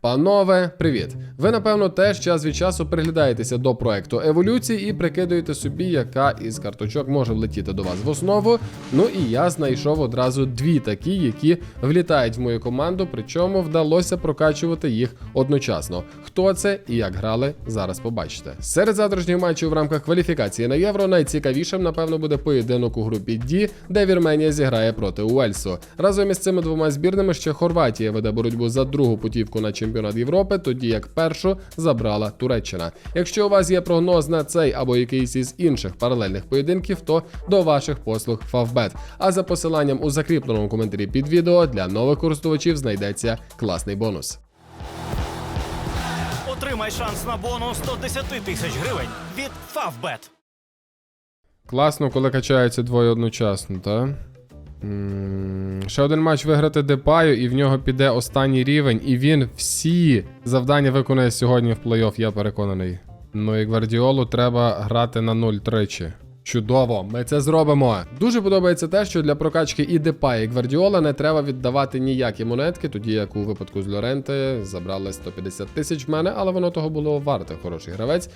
Панове, привіт! Ви напевно теж час від часу приглядаєтеся до проекту еволюції і прикидуєте собі, яка із карточок може влетіти до вас в основу. Ну і я знайшов одразу дві такі, які влітають в мою команду, причому вдалося прокачувати їх одночасно. Хто це і як грали, зараз побачите. Серед завтрашніх матчів в рамках кваліфікації на євро найцікавішим, напевно, буде поєдинок у групі D, де Вірменія зіграє проти Уельсу. Разом із цими двома збірними ще Хорватія веде боротьбу за другу путівку на чемпіонат Європи, тоді як першу забрала Туреччина. Якщо у вас є прогноз на цей або якийсь із інших паралельних поєдинків, то до ваших послуг Favbet. А за посиланням у закріпленому коментарі під відео для нових користувачів знайдеться класний бонус. Отримай шанс на бонус до 10 тисяч гривень від Favbet. Класно, коли качаються двоє одночасно, так? Ще один матч виграти Депаю, і в нього піде останній рівень, і він всі завдання виконує сьогодні в плей-офф, я переконаний. Ну і Гвардіолу треба грати на 0 тричі. Чудово, ми це зробимо. Дуже подобається те, що для прокачки і Депа, і Гвардіола не треба віддавати ніякі монетки, тоді як у випадку з Лоренте забрали 150 тисяч в мене, але воно того було варте, хороший гравець.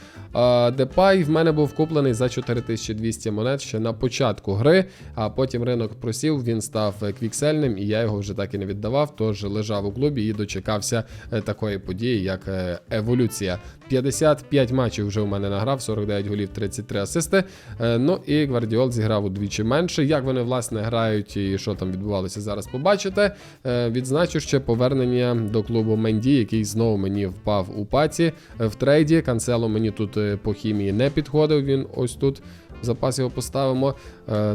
Депай в мене був куплений за 4200 монет ще на початку гри, а потім ринок просів, він став е, квіксельним, і я його вже так і не віддавав, тож лежав у клубі і дочекався е, такої події, як е, еволюція. 55 матчів вже у мене награв, 49 голів, 33 асисти. Ну і Гвардіол зіграв удвічі менше. Як вони власне грають і що там відбувалося зараз, побачите. Е, Відзначу ще повернення до клубу Менді, який знову мені впав у паці е, в трейді. Канцело мені тут е, по хімії не підходив. Він ось тут. Запас його поставимо.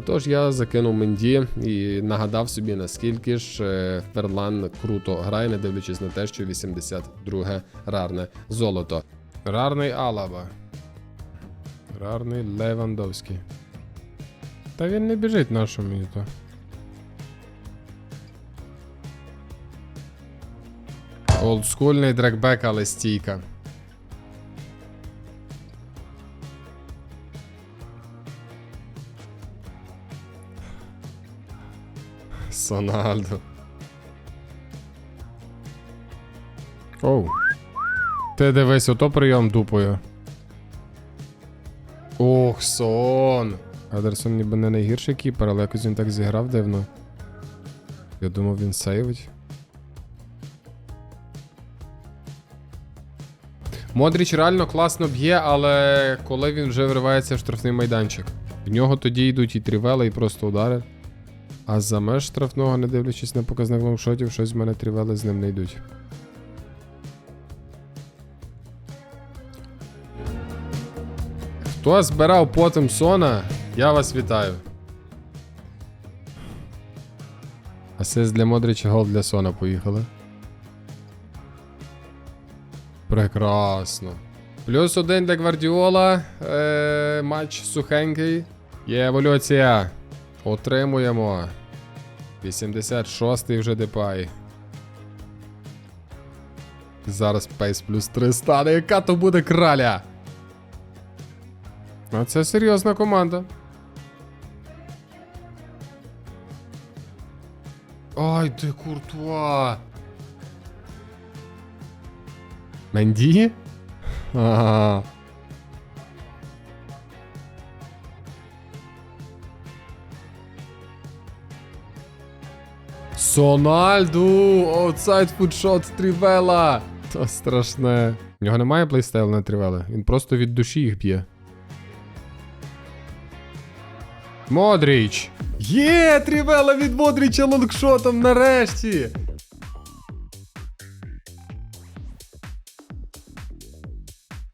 Тож я закинув Менді і нагадав собі, наскільки ж Ферлан круто грає, не дивлячись на те, що 82 рарне золото. Рарний Алаба. Рарний Левандовський. Та він не біжить нашому мені то. Олдскульний дрекбек, але стійка. Сональдо. Оу. Ти дивись, ото прийом дупою. Ох, сон. Адерсон ніби не найгірший кіпер, але якось він так зіграв дивно. Я думав, він сейвить. Модріч реально класно б'є, але коли він вже вривається в штрафний майданчик. В нього тоді йдуть і трівели, і просто удари. А за меж штрафного, не дивлячись на показник лонгшотів, щось в мене трівели з ним не йдуть. Хто збирав потім Сона, я вас вітаю. Асист для Модрича, гол для Сона поїхали. Прекрасно. Плюс один для Гвардіола. Е, матч сухенький. Є еволюція. Отримуємо. 86-й вже Депай. Зараз Пейс плюс 3 стане. Яка то буде краля? А це серйозна команда. Ай, ти куртуа. Менді? Ага. Сональду! Outside фудшот Трівела! То страшне. В нього немає плейстайл на Трівела. Він просто від душі їх б'є. Модріч! Є! Трівела від Модріча лонгшотом нарешті!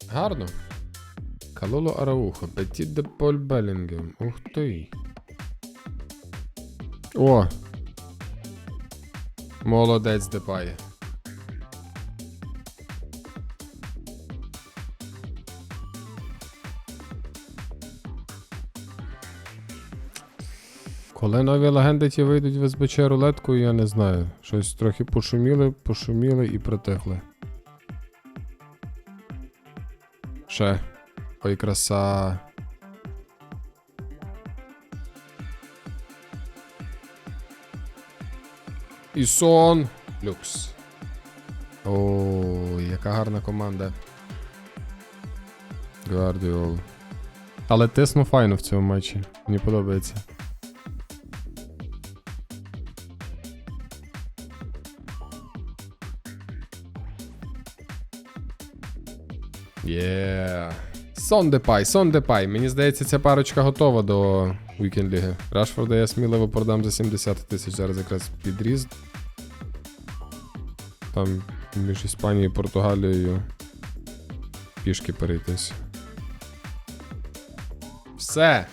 Гарно. Калоло Араухо, Петіт де Поль Белінгем. Ух ти. О! Молодець Депає. Коли нові легенди ті вийдуть в СБЧ рулетку, я не знаю. Щось трохи пошуміли, пошуміли і притихли. Ще. Ой, краса. І сон. Люкс. О, яка гарна команда. Гвардіол. Але тисну файно в цьому матчі. Мені подобається. Є. Сон Депай, Сон Депай. Мені здається, ця парочка готова до Weekend Ліги. Рашфорда я сміливо продам за 70 тисяч. Зараз якраз підріз. Там між Іспанією і Португалією пішки перейтись. Все.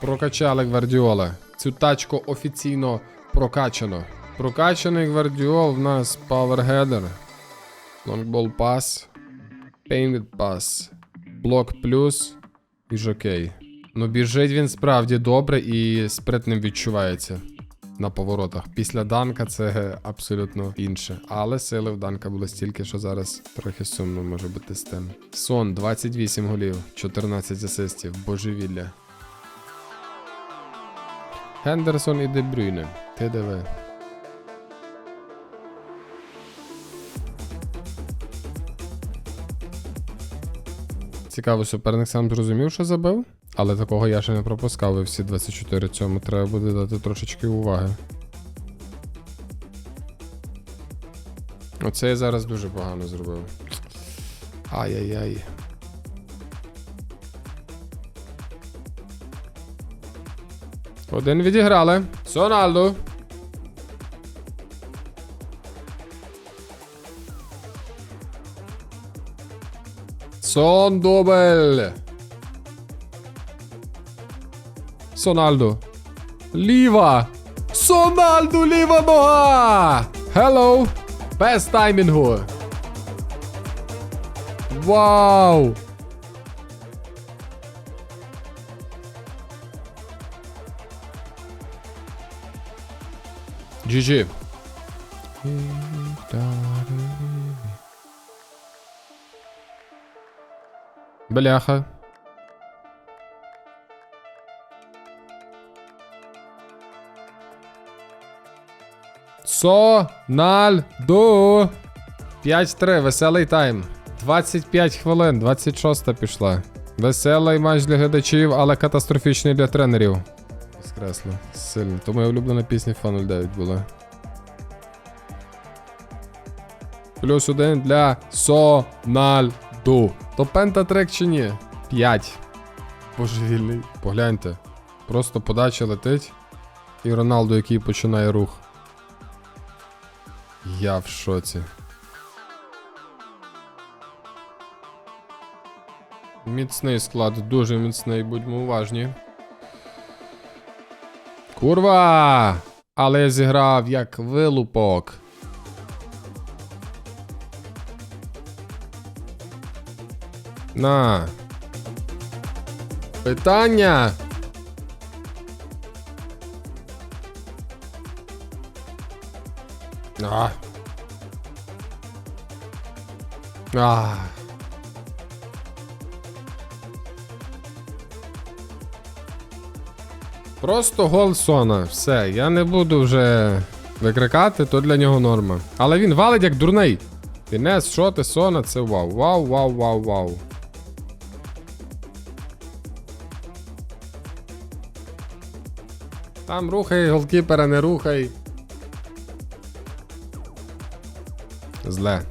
Прокачали Гвардіола. Цю тачку офіційно прокачано. Прокачаний Гвардіол в нас Powerheader. Longбall Pass. Painted Pass. Блок плюс і жокей. Ну, біжить він справді добре і спритним відчувається на поворотах. Після Данка це абсолютно інше. Але сили в Данка було стільки, що зараз трохи сумно може бути з тим. Сон 28 голів, 14 асистів, божевілля. Хендерсон і Дебрюйне. ТДВ. Цікаво, суперник сам зрозумів, що забив, але такого я ще не пропускав, і всі 24 цьому треба буде дати трошечки уваги. Оце я зараз дуже погано зробив. Ай-яй-яй. Один відіграли. Соналду. Son Dobel. Sonaldo. Leva. Sonaldo Leva noha. Hello. Best time in here. Wow. GG. Бляха. Сональдо. 5-3, веселий тайм. 25 хвилин, 26 пішла. Веселий матч для глядачів, але катастрофічний для тренерів. Скресло. Сильно. То моя улюблена пісня Fan 09 була. Плюс один для Сональду. То пентатрек чи ні? 5. Божевільний. Погляньте. Просто подача летить. І Роналду, який починає рух. Я в шоці. Міцний склад, дуже міцний, будьмо уважні. Курва! Але я зіграв як вилупок. На. Питання. А. А. Просто гол Сона. Все, я не буду вже викрикати, то для нього норма. Але він валить як дурний. Фінес, шоти, Сона, це вау. Вау, вау, вау, вау. Там рухай, голкіпера не рухай. Зле.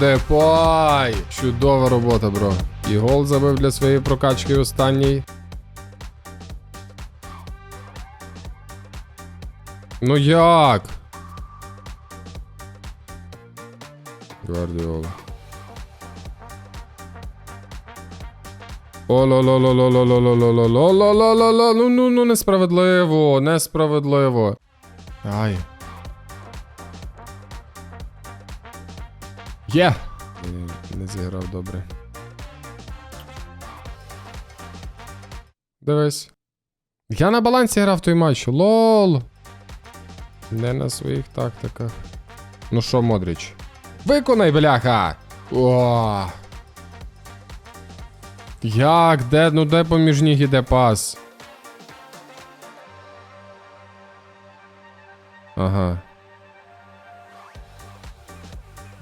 Депай! Чудова робота, бро. І гол забив для своєї прокачки останній. Ну як? Гвардіола. О-ло-ло-ло-ло-ло-ло-ло-ло-ло-ло-ло-ло-ло-ло-ло, ну ну ну несправедливо, несправедливо. Ай. Є! Не зіграв добре. Дивись. Я на балансі грав той матч. Лол. Не на своїх тактиках. Ну що, Модрич? Виконай, бляха! О! Як? Де? Ну де поміж ніг іде пас? Ага.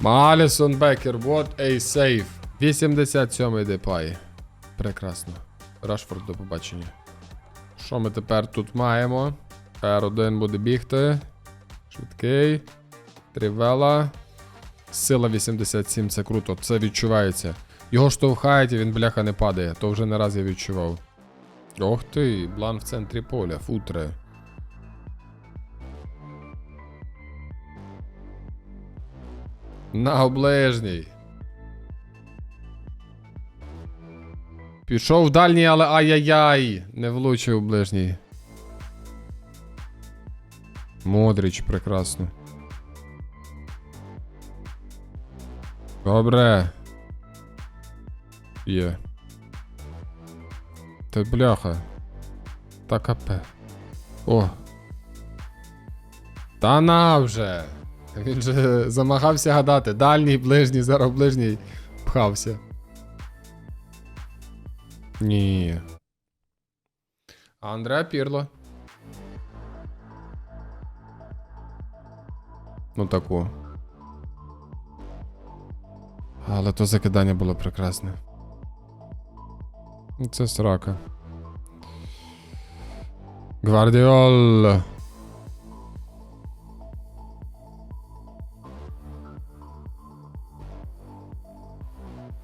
Алісон Бекер, what a save. 87-й депай. Прекрасно. Рашфорд, до побачення. Що ми тепер тут маємо? R1 буде бігти. Швидкий. Трівела. Сила 87, це круто, це відчувається. Його штовхають і він, бляха, не падає. То вже не раз я відчував. Ох ти, блан в центрі поля, футре. На оближній. Пішов в дальній, але ай-яй-яй. Не влучив у ближній. Модріч, прекрасно. Добре. Є. Та бляха. Та капе. О. Та на вже. Він же замагався гадати. Дальній, ближній, зараз ближній пхався. Ні. Андреа Пірло. Ну таку. Але то закидання було прекрасне. Це срака. Гвардіол.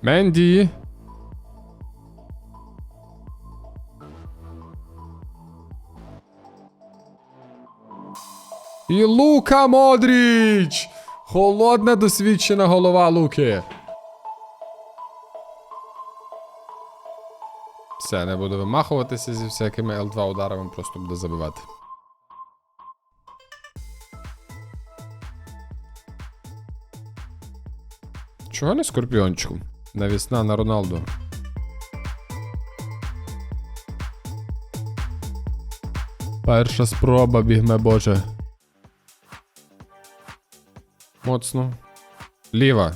Менді. І Лука Модріч! Холодна досвідчена голова Луки. Все, не буду вимахуватися зі всякими L2 ударами, просто буду забивати. Чого не скорпіончику? Навісна на Роналду. Перша спроба бігме боже. Моцно. Ліва.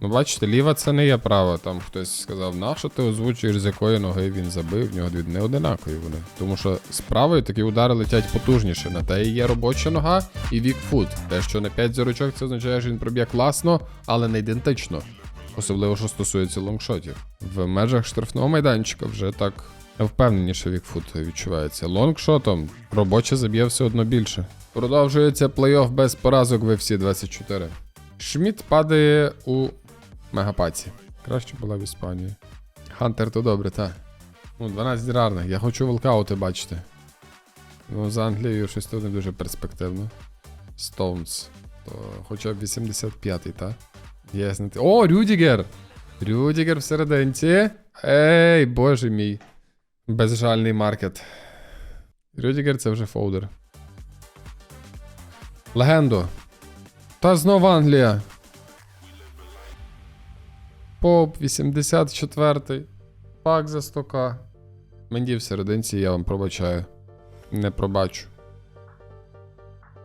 Ну, бачите, ліва це не є право. Там хтось сказав, нащо ти озвучуєш, з якої ноги він забив, в нього дві не одинакові вони. Тому що з правої такі удари летять потужніше. На те і є робоча нога і вікфут. Те, що на 5 зірочок, це означає, що він проб'є класно, але не ідентично. Особливо, що стосується лонгшотів. В межах штрафного майданчика вже так впевненіше вікфут відчувається. Лонгшотом робоче заб'є все одно більше. Продовжується плей-офф без поразок в FC 24. Шмідт падає у мегапаці. Краще була в Іспанії. Хантер то добре, так. Ну, 12 рарних. Я хочу волкаути бачити. Ну, з Англією щось то не дуже перспективно. Стоунс. То хоча б 85-й, так? Яснити. О, Рюдігер! Рюдігер всерединці. Ей, боже мій. Безжальний маркет. Рюдігер це вже фолдер. Легендо. Та знов Англія. Поп 84-й. Пак за 100к. Менді в серединці, я вам пробачаю. Не пробачу.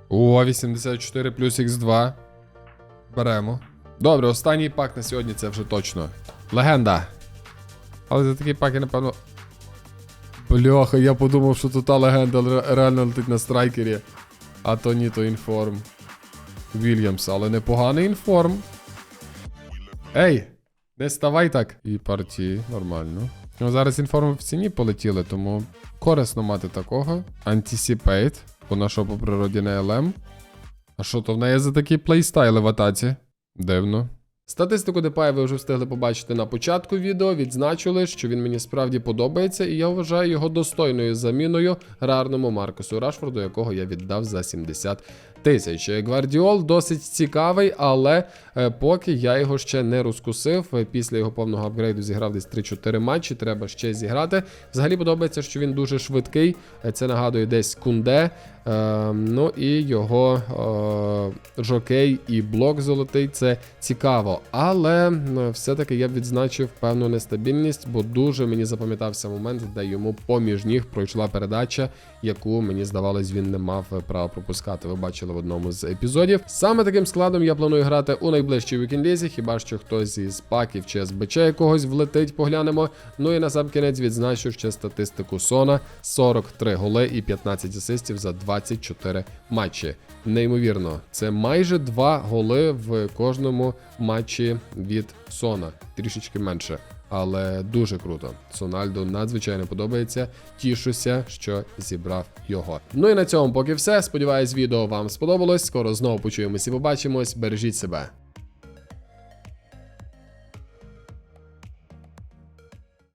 О, 84 плюс Х2. Беремо. Добре, останній пак на сьогодні це вже точно. Легенда. Але за такий пак я, напевно. Бляха, я подумав, що тут та легенда реально летить на страйкері. А то ні, то інформ. Вільямс, але непоганий інформ. Ей! Не ставай так. І партії, нормально. Ну, зараз інформи в ціні полетіли, тому корисно мати такого. Anticipate. Вона що по природі не LM. А що то в неї за такі плейстайли в атаці? Дивно. Статистику Депая ви вже встигли побачити на початку відео. Відзначили, що він мені справді подобається, і я вважаю його достойною заміною рарному Маркусу Рашфорду, якого я віддав за 70 тисяч. Гвардіол досить цікавий, але е, поки я його ще не розкусив. Е, Після його повного апгрейду зіграв десь 3-4 матчі. Треба ще зіграти. Взагалі подобається, що він дуже швидкий. Е, Це нагадує десь кунде. Ну і його жокей і блок золотий це цікаво. Але все-таки я б відзначив певну нестабільність, бо дуже мені запам'ятався момент, де йому поміж ніг пройшла передача, яку мені здавалось, він не мав права пропускати. Ви бачили одному з епізодів. Саме таким складом я планую грати у найближчій вікінлізі, хіба що хтось із паків чи СБЧ якогось влетить, поглянемо. Ну і на сам кінець відзначу ще статистику Сона: 43 голи і 15 асистів за 24 матчі. Неймовірно, це майже 2 голи в кожному матчі від Сона, трішечки менше. Але дуже круто. Сональду надзвичайно подобається. Тішуся, що зібрав його. Ну і на цьому поки все. Сподіваюсь, відео вам сподобалось. Скоро знову почуємось і побачимось. Бережіть себе.